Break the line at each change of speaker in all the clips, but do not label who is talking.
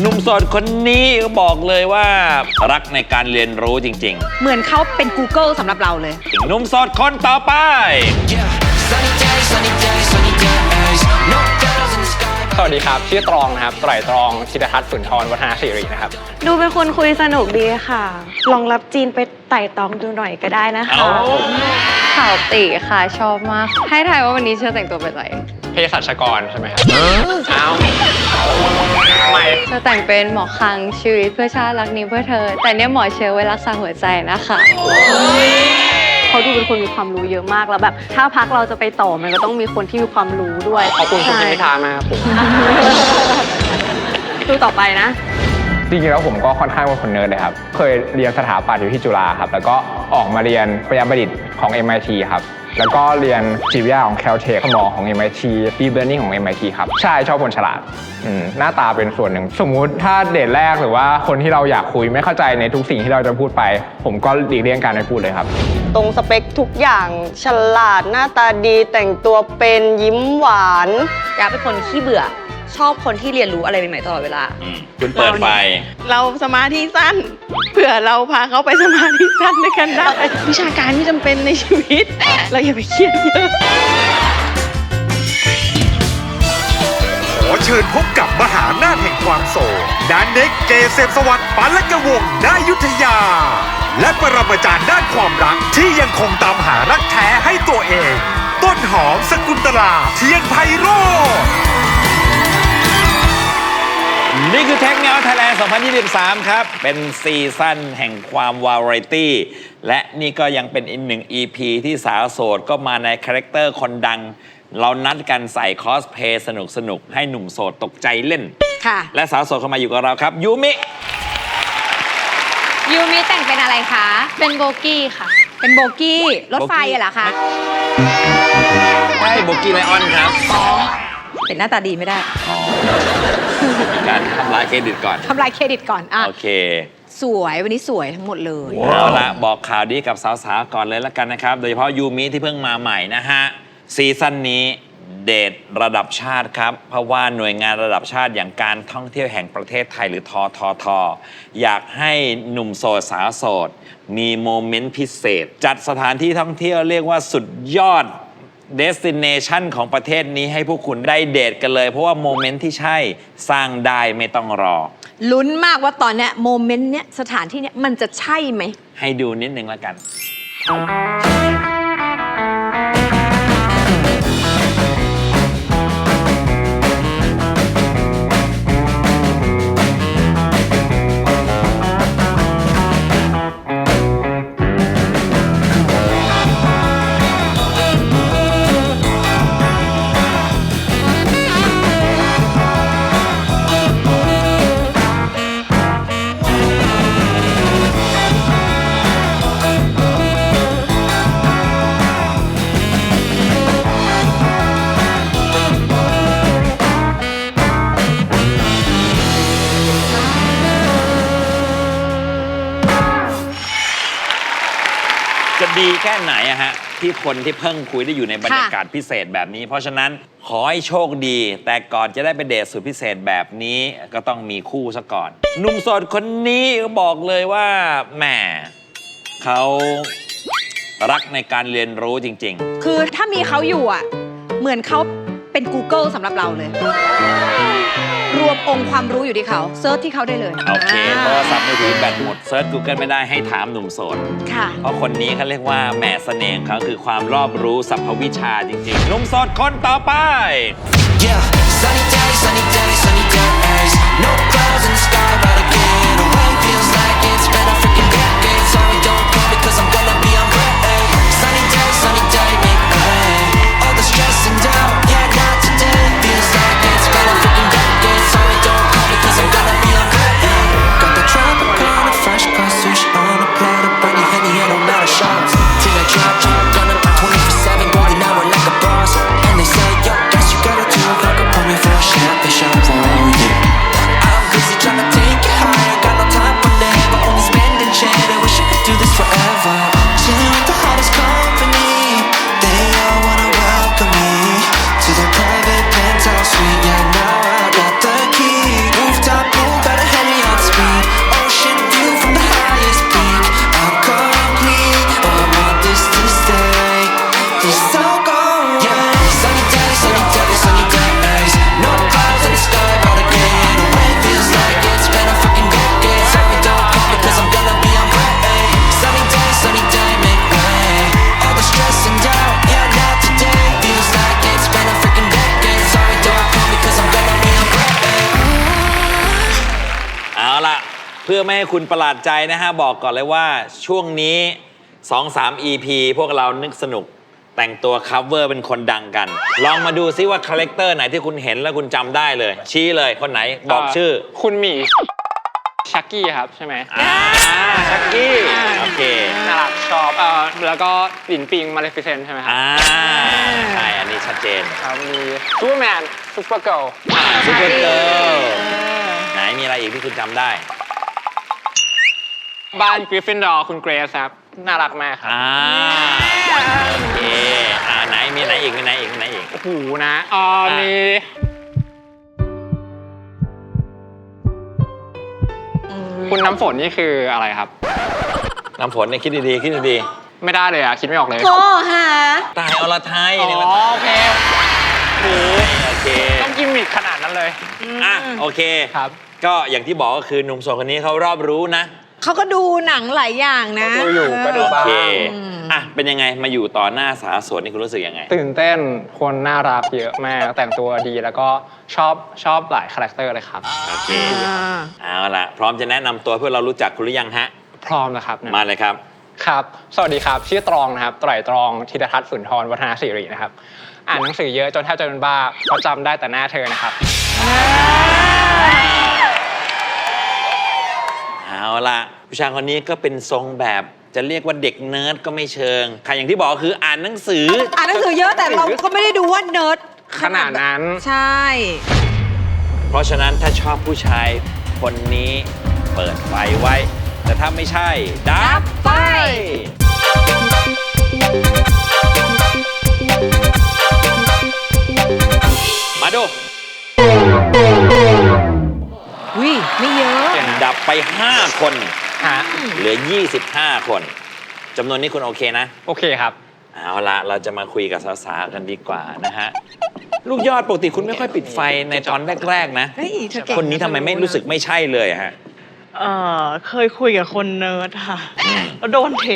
หนุ่มโสดคนนี้ก็บอกเลยว่ารักในการเรียนรู้จริง
เหมือนเขาเป็น Google สำหรับเราเลย
ๆ หนุ่มโสดคนต่อไป
Sunny days, sunny days, sunny days. No clouds in the sky.
สวัสดีครับ ชื่อตรองนะครับ ไตรตรองธิตทัศน์สุนทรวัฒนาสิรินะครับ
ดูเป็นคนคุยสนุกดีค่ะ ลองรับจีนไปไต่ตองดูหน่อยก็ได้นะคะ
เอา
ข่าวติค่ะ ชอบมาก ให้ทายว่าวันนี้เชื่อแต่งตัวเป็นอะไร
เภสัชกรใช่ไหมครับอ้าวทำไม
เชื่อแต่งเป็นหมอคังชีวิตเพื่อชาติรักนี้เพื่อเธอ แต่เนี่ยหมอเชื้อไว้รักษาหัวใจนะคะ
เขาดูเป็นคนมีความรู้เยอะมากแล้วแบบ ถ้าพักเราจะไปต่อมันก็ต้องมีคนที่มีความรู้ด้วย
ขอบคุณคุณ
ใช่
พิธามากครับผม
ดูต่อไปนะ
จริงๆแล้วผมก็ค่อนข้างเป็นคนเนิร์ดเลยครับ เคยเรียนสถาปัตย์อยู่ที่จุฬาครับ แล้วก็ออกมาเรียนปริญญาบัณฑิตของ MIT ครับ แล้วก็เรียนจิตวิทยาของ Caltech หมอของ MIT Deep Learning ของ MIT ครับ ใช่ชอบคนฉลาดอืมหน้าตาเป็นส่วนหนึ่ง สมมุติถ้าเดทแรกหรือว่าคนที่เราอยากคุยไม่เข้าใจในทุกสิ่งที่เราจะพูดไป ผมก็หลีกเลี่ยงการไปพูดเลยครับ
ตรงสเปคทุกอย่างฉลาดหน้าตาดีแต่งตัวเป็นยิ้มหวาน
อยากเป็นคนขี้เบื่อ ชอบคนที่เรียนรู้อะไรใหม่ๆตลอดเวลา
อืมคุณเปิดไฟ
เราสมาธิสั้นเผื่อเราพาเขาไปสมาธิสั้นด้วยกันได้ วิชาการที่จำเป็นในชีวิต เราอย่าไปเครียดเยอะ
ขอเชิญพบกับมหานาถแห่งความโศกดานเน็กเกษมสวัสดิ์ปันละกวงศ์นายุทธยา และปรมาจารย์ด้านความรักที่ยังคงตามหารักแท้ให้ตัวเอง ต้นหอมสกุลตลาเทียนไพโรจน์
นี่คือเทคเงาไทยแลนด์ 2023 ครับ เป็นซีซั่นแห่งความวาไรตี้ และนี่ก็ยังเป็นอีกหนึ่ง EP ที่สาวโสดก็มาในคาแรคเตอร์คนดัง เรานัดกันใส่คอสเพย์สนุกสนุกๆ ให้หนุ่มโสดตกใจเล่น
ค่ะ
และสาวโสดเข้ามาอยู่กับเราครับ ยูมิ
ยูมิแต่งเป็นอะไรคะ เป็นโบกี้ค่ะ
เป็นโบกี้รถไฟอะเหรอคะ
ใช่โบกี้ไลออนครับ
เป็นหน้าตาดีไม่ได้
อ๋อเป็น การทำลายเครดิตก่อน
ทำลายเครดิตก่อนอะ
โอเค
สวยวันนี้สวยทั้งหมดเลย
เอาละบอกข่าวดีกับสาวๆก่อนเลยละกันนะครับ โดยเฉพาะยูมิที่เพิ่งมาใหม่นะฮะ ซีซั่นนี้เดทระดับชาติครับ เพราะว่าหน่วยงานระดับชาติอย่างการท่องเที่ยวแห่งประเทศไทยหรือทอทอทออยากให้หนุ่มโสดสาวโสด มีโมเมนต์พิเศษ จัดสถานที่ท่องเที่ยวเรียกว่าสุดยอด destination ของประเทศนี้ให้พวกคุณได้เดทกันเลย เพราะว่าโมเมนต์ที่ใช่สร้างได้ไม่ต้องรอ
ลุ้นมากว่าตอนเนี้ยโมเมนต์เนี้ยสถานที่เนี้ยมันจะใช่ไหม
ให้ดูนิดนึงละกัน ที่คนที่เพิ่งคุยได้อยู่ในบรรยากาศพิเศษแบบนี้ เพราะฉะนั้นขอให้โชคดี แต่ก่อนจะได้ไปเดทสุดพิเศษแบบนี้ก็ต้องมีคู่ซะก่อนหนุ่มโสดคนนี้บอกเลยว่าแหมเขารักในการเรียนรู้จริง ๆ
คือถ้ามีเขาอยู่อะ เหมือนเขา เป็น Google สำหรับเราเลย รวมองค์ความรู้อยู่ที่เขาเซิร์ชที่เขาได้เลย
ๆโอเคโทรศัพท์มือถือแบตหมดเซิร์ช Google ไม่ได้ให้ถามหนุ่มโสด
ค่ะ
เพราะคนนี้เขาเรียกว่าแหมเสน่ห์ของเขาคือความรอบรู้สรรพวิชาจริงๆหนุ่มโสดคนต่อไป
Yeah, sunny days, sunny days, sunny days. No clouds in
เพื่อไม่ให้คุณประหลาดใจนะฮะ บอกก่อนเลยว่าช่วงนี้ 2-3 EP พวกเรานึกสนุก แต่งตัวคัฟเวอร์เป็นคนดังกัน ลองมาดูซิว่าคาแรคเตอร์ไหนที่คุณเห็นแล้วคุณจำได้เลย ชี้เลยคนไหนบอกชื่อ
คุณหมีชักกี้ครับใช่ไหม
อ่าชักกี้โอเค
น่ารักชอบเอ่อแล้วก็หลินปิงมาเลฟิเซนใช่ไหมครับ
อ่าใช่อันนี้ชัดเจน
ครับมีซูเปอร์แมนซูเปอร์เกิล
ซูเปอร์เกิร์ลไหนมีอะไรอีกที่คุณจำได้
บ้านกริฟฟินดอร์คุณเกรซครับ น่ารักมากครับ
อ่าโอเคอ่าไหนมีไหนอีกมีไหนอีกมีไหนอีก
โอ้โหนะเอ่อมี คุณน้ำฝนนี่คืออะไรครับ
น้ำฝนเนี่ยคิดดีๆคิดดี
ไม่ได้เลยอะ คิดไม่ออกเลย
โทรหา
ๆตายอรไทย
อ๋
เนี่ยมัน
อโอเค โอ้โห
โอเค
ต้องกิมมิคขนาดนั้นเลย
อะโอเค
ครับ
ก็อย่างที่บอกก็คือหนุ่มโสดคนนี้เขารอบรู้นะ
เขาก็ดูหนังหลายอย่างนะ
ก็ดูอยู่ก็ดู
โอ
บ้าง
เคอะ เป็นยังไง มาอยู่ต่อหน้าสาวโสดนี่คุณรู้สึกยังไง
ตื่นเต้นคนน่ารักเยอะมาก แต่งตัวดีแล้วก็ชอบชอบหลายคาแรคเตอร์เลยครับ
โอเคเอาละพร้อมจะแนะนำตัวเพื่อเรารู้จักคุณหรือยังฮะ
พร้อมนะครับ
มาเลยครับ
ครับ สวัสดีครับ ชื่อตรองนะครับ ไตรตรองธีรทัศน์สุนทรวัฒนาสิรินะครับ อ่านหนังสือเยอะจนแทบจะเป็นบ้าเพราะจำได้แต่หน้าเธอนะครับ
ผู้ชายคนนี้ก็เป็นทรงแบบจะเรียกว่าเด็กเนิร์ดก็ไม่เชิงค่ะอย่างที่บอกคืออ่านหนังสือ
อ่านหนังสือเยอะแต่เราก็ไม่ได้ดูว่าเนิร์ด
ขนาดนั้น
ใช่
เพราะฉะนั้นถ้าชอบผู้ชายคนนี้เปิดไฟไว้ แต่ถ้าไม่ใช่ ดับไฟ มาดู
วิไม่เยอะ
ดับไป 5 คน
ฮะ
เหลือ 25 คนจำนวนนี้คุณโอเคนะ
โอเคครับ
เอาละเราจะมาคุยกับสาวๆกันดีกว่านะฮะ ลูกยอดปกติคุณไม่ค่อยปิดไฟในตอนแรกๆนะ
เฮ้ยเธอเก่ง
คนนี้ทำไมไม่รู้สึกไม่ใช่เลยอะฮะ
เออเคยคุยกับคนเนิร์ดค่ะ แล้วโดนเท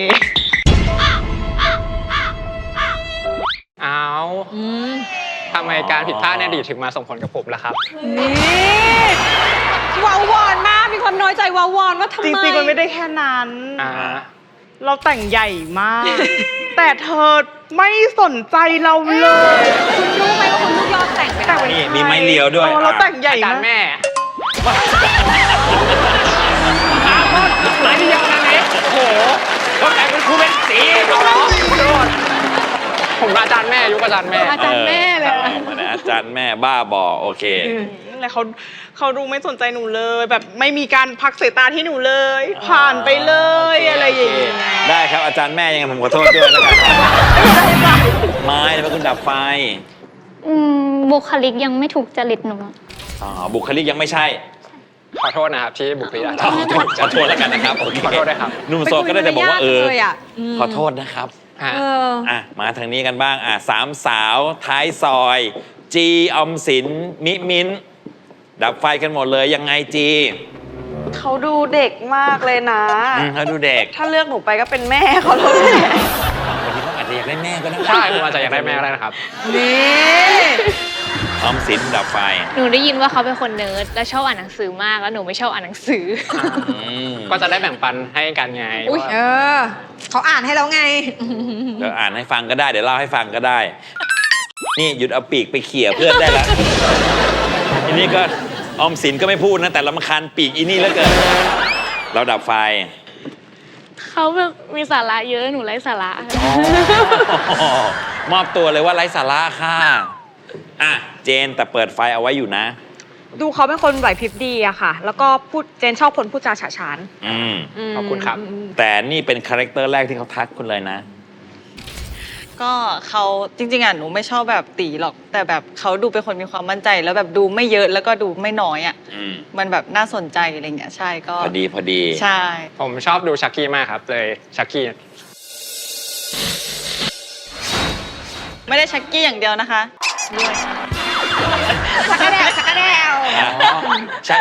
เอา
อืม
ทำไมการผิดพลาดในอดีตถึงมาส่งผลกับผมล่ะครับ
นี่ วาววอนมาก มีความน้อยใจวาววอนว่าทำไม
จริงๆ มันไม่ได้แค่นั้น
อ่า
เราแต่งใหญ่มาก แต่เธอไม่สนใจเราเลย
คุณรู้ไหมว่าคุณลูกยอดแต่งเป็นอะไร
นี่มีไม้เรียวด้วย
ออเราแต่งใหญ่
อาจาร
มาก
ย์แม่หมายที่ยังนั้นเองโอ้โหก็แต่งเป็นครูเป็นสีเอาเหรอขอโทษผมอาจารย์แม่ยุคอาจารย์แม่
อาจารย์แม่เลย
ออมานะอาจารย์แม่บ้าบอโอเค
นั่นแหละเขาเขาดูไม่สนใจหนูเลย แบบไม่มีการพักสายตาที่หนูเลย ผ่านไปเลยอะไรอย่างเงี้ย
ได้ครับอาจารย์แม่ยังไงผมขอโทษด้วยแล้วกันไม้ทำไมคุณดับไฟ
อืมบุคลิกยังไม่ถูกจริตหนูอะ
อ๋อบุคลิกยังไม่ใช่
ขอโทษนะครับที่บุคลิกอาจ
ขา
ร
อ
ย์
โทษขอโทษแล้วกันนะครับโอเค
ขอโทษด้วยครับ
หนุ่มโสดก็ได้แต่บอกว่าเออ
ไปคุยมารยาทเลยอะม
ขอโทษนะครับ
ฮะ
เออ
อะมาทางนี้กันบ้างอะสามสาวท้ายซอย จีออมสินมิมิน ดับไฟกันหมดเลยยังไงจี
เขาดูเด็กมากเลยนะ
อืมเขาดูเด็ก
ถ้าเลือกหนูไปก็เป็นแม่เขาแล้วแหละ
บางทีเขาอาจจะอยากได้แม่ก็ได้
ใช่ผมอาจจะอยากได้แม่ก็ได้นะครับ
นี่
ออมสินดับไฟ
หนูได้ยินว่าเขาเป็นคนเนิร์ดและชอบอ่านหนังสือมากแล้วหนูไม่ชอบอ่านหนังสือ
อืม
ก็จะได้แบ่งปันให้กันไง
อุ้ย
ว่า
เออเขาอ่านให้แล้วไง
เดี๋ยวอ่านให้ฟังก็ได้เดี๋ยวเล่าให้ฟังก็ได้ นี่หยุดเอาปีกไปเขี่ยเพื่อนได้แล้วทีนี้ก็ ออมสินก็ไม่พูดนะ แต่ลำคาญปีกอีนี่แล้วเกิน เราดับไฟ
เขาแบบมีสาระเยอะหนูไร้สาระ
อ๋อมอบตัวเลยว่าไร้สาระค่ะ อะ เจนแต่เปิดไฟเอาไว้อยู่นะ
ดูเขาเป็นคนไหวพริบดีอะค่ะ แล้วก็พูดเจนชอบคนพูดจาฉะฉาน
อืม
ขอบคุณครับ
แต่นี่เป็นคาแรคเตอร์แรกที่เขาทักคุณเลยนะ
ก็เขาจริงๆอะหนูไม่ชอบแบบตีหรอก แต่แบบเขาดูเป็นคนมีความมั่นใจ แล้วแบบดูไม่เยอะแล้วก็ดูไม่น้อยอะ
อืม
มันแบบน่าสนใจอะไรเงี้ยใช่ก็
พอดีพอดี
ใช่
ผมชอบดูชักกี้มากครับ เลยชักกี้
ไม่ได้ชักกี้อย่างเดียวนะคะด้วย
สักกะแดวสักกะแดว
อ๋อใช่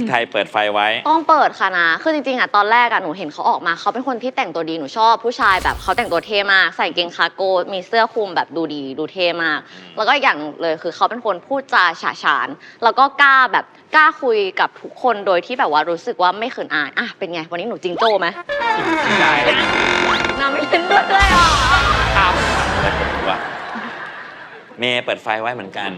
กกะแดวฝากอะ
อะพี่ไทยเปิดไฟไว้
ต้องเปิดค่ะนะ คือจริงๆอะตอนแรกอะหนูเห็นเขาออกมาเขาเป็นคนที่แต่งตัวดีหนูชอบผู้ชายแบบเขาแต่งตัวเท่มาก ใส่เกงคาโก้มีเสื้อคลุมแบบดูดีดูเท่มาก แล้วก็อีกอย่างหนึ่งเลยคือเขาเป็นคนพูดจาฉาฉาน แล้วก็กล้าแบบกล้าคุยกับทุกคนโดยที่แบบว่ารู้สึกว่าไม่เขินอายอะเป็นไงวันนี้หนูจิงโจ้ไหม
ได้
น้ำไม่เล่นด้วยเลยอะ
ว่าเมย์เปิดไฟไว้เหมือนกัน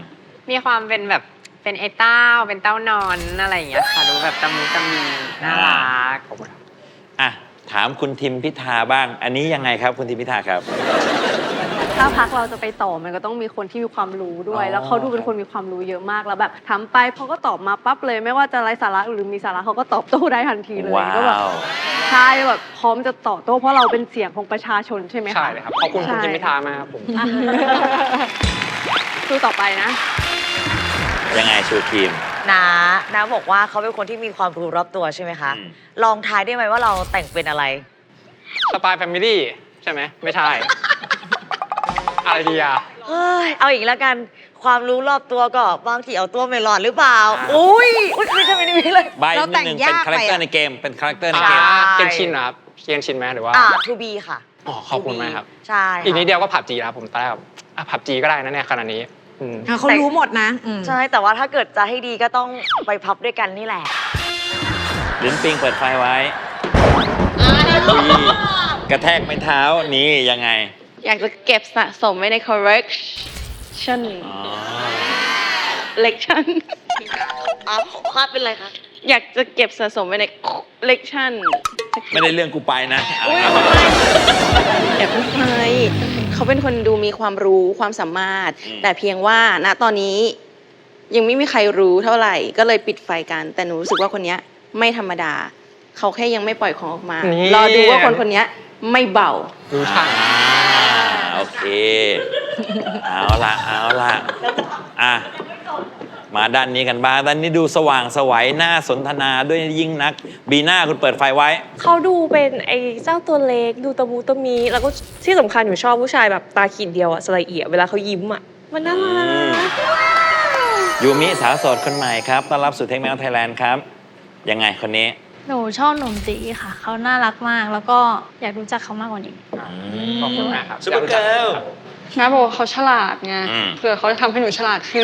มีความเป็นแบบ เป็นไอ้เต้าเป็นเต้านอนอะไรอย่างเงี้ยค่ะดูแบบตะมูตะมีน่ารัก
อะถามคุณทิมพิธาบ้าง อันนี้ยังไงครับคุณทิมพิธาครับ
ถ้าพักเราจะไปต่อมันก็ต้องมีคนที่มีความรู้ด้วย
อ๋อ
แล้วเขาดูเป็นคนมีความรู้เยอะมากแล้วแบบถามไปเขาก็ตอบมาปั๊บเลย ไม่ว่าจะไร้สาระหรือมีสาระเขาก็ตอบโต้ได้ทันทีเลย
ว้า
ก็แบบ
ว
ใช่แบบพร้อมจะตอบโต้เพราะเราเป็นเสียงของประชาชนใช่ไหมคะ
ใช่เลยครับ ขอบคุณคุณ
ใช่
ทิมพิธามากครับผม
สู้ต่อไปนะ
ยังไงชูทีม
นานาบอกว่าเขาเป็นคนที่มีความรู้รอบตัวใช่ไหมคะลองทายได้ไหมว่าเราแต่งเป็นอะไร
สปายแฟมิลี่ใช่ไหม ไม่ใช่ อะไรดีอะ
เฮ้ย เอาอีกแล้วกัน ความรู้รอบตัวก็บางทีเอาตัวไม่รอดหรือเปล่า อุ้ย อุ้ยไม่ใช่ไม่ได้เลย
ใบนิดนึงเป็นคาแรคเตอร์ในเกม เป็นคาแรคเตอร์ในเกม
อ่า
ใช่
เกนชินนะครับเกนชินไหมหรือว่า
อ่าทูบีค่ะ
อ๋อขอบคุณมากครับ
ใช่
อีกนิด
ค่ะ
เดียวก็ผับจีครับผมตอนแรกแบบอะผับจีก็ได้นะเนี่ยขนาดนี้ อืม
เขารู้หมดนะอืม
ใช่แต่ว่าถ้าเกิดจะให้ดีก็ต้องไปพับด้วยกันนี่แหละ
ลิ้นปิงเปิดไฟไว้กระแทกไม้เท้านี่ยังไง
อยากจะเก็บสะสมไว้ใน correction
อ๋อ
lection
อ่าคาดเป็นอะไรคะ
อยากจะเก็บสะสมไว้ใน collection
ไม่ได้เรื่องกูไปนะเอา
อุ๊ย
เอา
อย่าเพิ่งไป เขาเป็นคนดูมีความรู้ความสามารถ
อืม
แต่เพียงว่าณตอนนี้ยังไม่มีใครรู้เท่าไหร่ ก็เลยปิดไฟกัน แต่หนูรู้สึกว่าคนเนี้ยไม่ธรรมดา เขาแค่ยังไม่ปล่อยของออกมา
นี่
รอดูว่าคนคนเนี้ยไม่เบา
รู้ช่าง
อ่าโอเค เอาละเอาละอะ มาด้านนี้กันบ้างด้านนี้ดูสว่างสวัยน่าสนทนาด้วยยิ่งนัก บีน่าคุณเปิดไฟไว้
เขาดูเป็นไอ้เจ้าตัวเล็กดูตะมูตะมีแล้วก็ที่สำคัญหนูชอบผู้ชายแบบตาขีดเดียวอะสละเอียดเวลาเขายิ้มอะมันน่ารัก
ยูมิสาวโสดคนใหม่ครับต้อนรับสู่เทคแมวไทยแลนด์ครับ ยังไงคนนี้
หนูชอบหนุ่มตีค่ะ เขาน่ารักมากแล้วก็อยากรู้จักเขามากกว่านี้
ขอบคุณมากครับ
ซุปเปอร์เกิร์ล
นะบอกว่าเขาฉลาดไง
อืม
เผื่อเขาจะทำให้หนูฉลาดขึ้น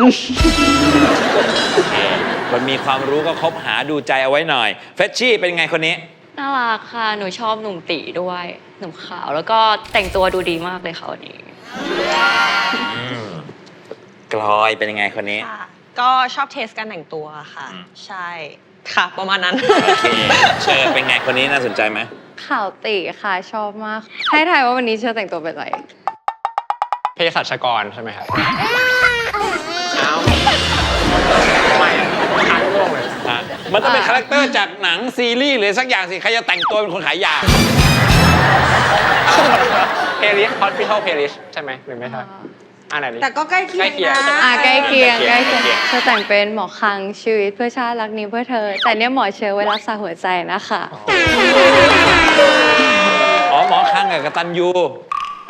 คนมีความรู้ก็คบหาดูใจเอาไว้หน่อย เฟชชี่เป็นไงคนนี้
น่ารักค่ะ หนูชอบหนุ่มตีด้วย หนุ่มขาว แล้วก็แต่งตัวดูดีมากเลยค่ะวันนี้
กลอยเป็นยังไงคนนี้
ก็ชอบเทสการแต่งตัวค่ะ
อืม
ใช่ ค่ะ ประมาณนั้น
โอเคเชิญเป็นไงคนนี้น่าสนใจไหม
ข่าวตีค่ะชอบมาก ให้ถ่ายว่าวันนี้เชื่อแต่งตัวเป็นอะไร
เภสัชกรใช่ไหมครับเอาทำไมอะทางโล่งเลย
อะมันต้องเป็นคาแรคเตอร์จากหนังซีรีส์หรือสักอย่างสิ ใครจะแต่งตัวเป็นคนขายยา
เพลิสฮอสพิทอลเพลิสใช่ไหมหรือไม่ใช่อันไหนดี
แต่ก็ใกล้เคียง
ใกล้เคียง
นะ
อ่าใกล้เคียง
ใก
ใก
ล้
ล้
เคี
เคี
ย
ย
ง
งจะแต่งเป็นหมอคลังชีวิตเพื่อชาติรักนี้เพื่อเธอ แต่เนี่ยหมอเชื้อไว้รักษาหัวใจนะคะ
อ๋อหมอข้างกับกัปตันยู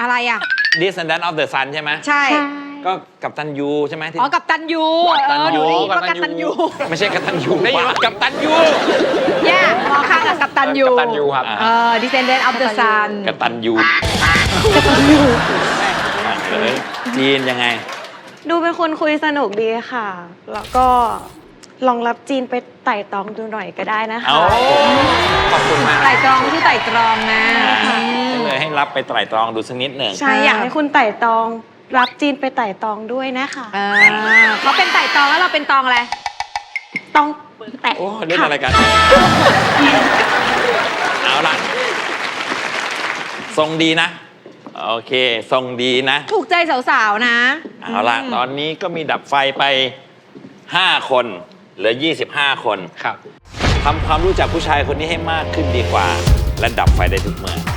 อะไรอะ
Descendant of the Sun ใช่ไหม
ใช่
ก็กัปตันยูใช่ไหมที่
อ๋อ กับตันยู
กัปตันยู
เออดูดิว่ากับตันยู
ไม่ใช่กัปตันยูได้ยินว่ากัปตันยู
แย่มองข้างกับกับตันยู
กัปตันยูครับ
เออ descendant of the sun
กัปตันยูเอ้ยจีนยังไง
ดูเป็นคนคุยสนุกดีค่ะ แล้วก็ ลองรับจีนไปไต่ตองดูหน่อยก็ได้นะคะ
เอาขอบคุณมาก
ไต่ตรองที่ไต่ตรองนะ
เลยให้รับไปไตร่ตรองดูสักนิดหนึ่ง
ใช่ อยากให้คุณไต่ตอง รับจีนไปไต่ตองด้วยนะคะ
เออเขาเป็นไต่ตรองแล้วเราเป็นตองอะไร
ต้องแตะ
โอ้เล่นอะไรกัน เอาละทรงดีนะ โอเค ทรงดีนะ
ถูกใจสาวๆนะ
เอาละตอนนี้ก็มีดับไฟไป 5 คน เหลือ 25 คน
ครับ
ทำความรู้จักผู้ชายคนนี้ให้มากขึ้นดีกว่า และดับไฟได้ทุกเมื่อ